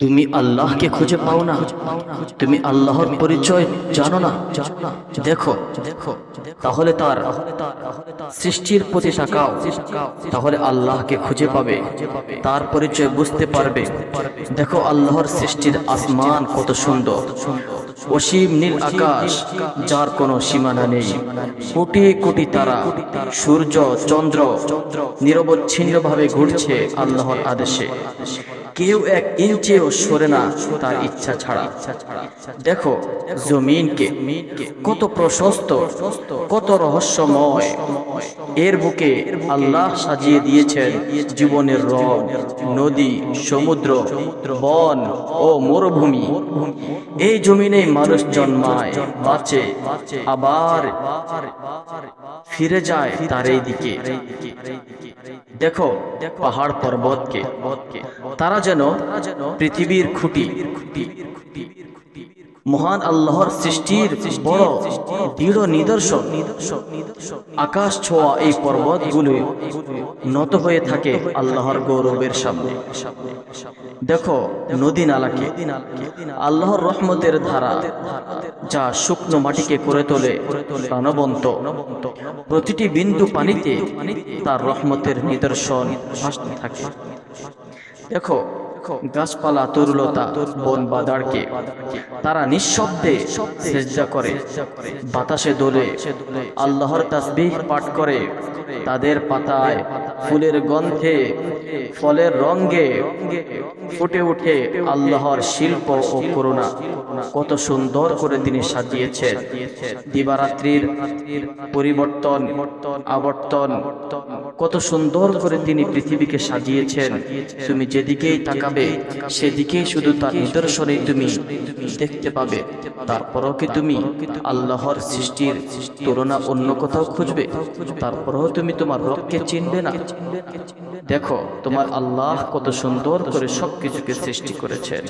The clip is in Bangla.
তুমি আল্লাহকে খুঁজে পাও না। তুমি আল্লাহর পরিচয় জানো না। দেখো দেখো, তাহলে তার সৃষ্টির প্রতি তাকাও। তাহলে আল্লাহকে খুঁজে পাবে। তার পরিচয় বুঝতে পারবে। দেখো, আল্লাহর সৃষ্টির আসমান কত সুন্দর। অসীম নীল আকাশ, যার কোনো সীমানা নেই। কোটি কোটি তারা, সূর্য, চন্দ্র, নিরবচ্ছিন্নভাবে ঘুরছে আল্লাহর আদেশে। কেউ এক ইঞ্চিও সরে না তার ইচ্ছা ছাড়া। দেখো, জমিনকে কত প্রশস্ত, কত রহস্যময়। এর বুকে আল্লাহ সাজিয়ে দিয়েছেন জীবনের রং নদী, সমুদ্র, বন ও মরুভূমি। এই জমিনে মানুষ জন্মায়, বাঁচে, আবার ফিরে যায় তার এই দিকে। দেখো পাহাড় পর্বতকে। তারা যেন পৃথিবীর খুঁটি। মহান আল্লাহর সৃষ্টির বড় দৃঢ় নিদর্শন। আকাশ ছোঁয়া এই পর্বতগুলো নত হয়ে থাকে আল্লাহর গৌরবের সামনে। দেখো নদী নালাকে। আল্লাহর রহমতের ধারা যা শুকনো মাটিকে করে তোলে, প্রাণবন্ত। প্রতিটি বিন্দু পানিতে তার রহমতের নিদর্শন থাকে। দেখো গাছপালা, তরুলতা, বন বাদারকে তারা নিঃশব্দে সেজদা করে। বাতাসে দোলে। আল্লাহর তাসবিহ পাঠ করে। তাদের পাতায় ফুলের গন্ধে, ফলের রঙ্গে ফুটে উঠে আল্লাহর শিল্প ও করুণা। কত সুন্দর করে তিনি সাজিয়েছেন। দিবারাত্রির পরিবর্তন, আবর্তন, কত সুন্দর করে তিনি পৃথিবীকে সাজিয়েছেন। তুমি যেদিকেই তাকাবে, সেদিকেই শুধু তার নিদর্শনে তুমি দেখতে পাবে। তারপরও কি তুমি আল্লাহর সৃষ্টির তুলনা অন্য কোথাও খুঁজবে? তারপরও তুমি তোমার রবকে চিনবে না? দেখো তোমার আল্লাহ কত সুন্দর করে সবকিছুকে সৃষ্টি করেছেন।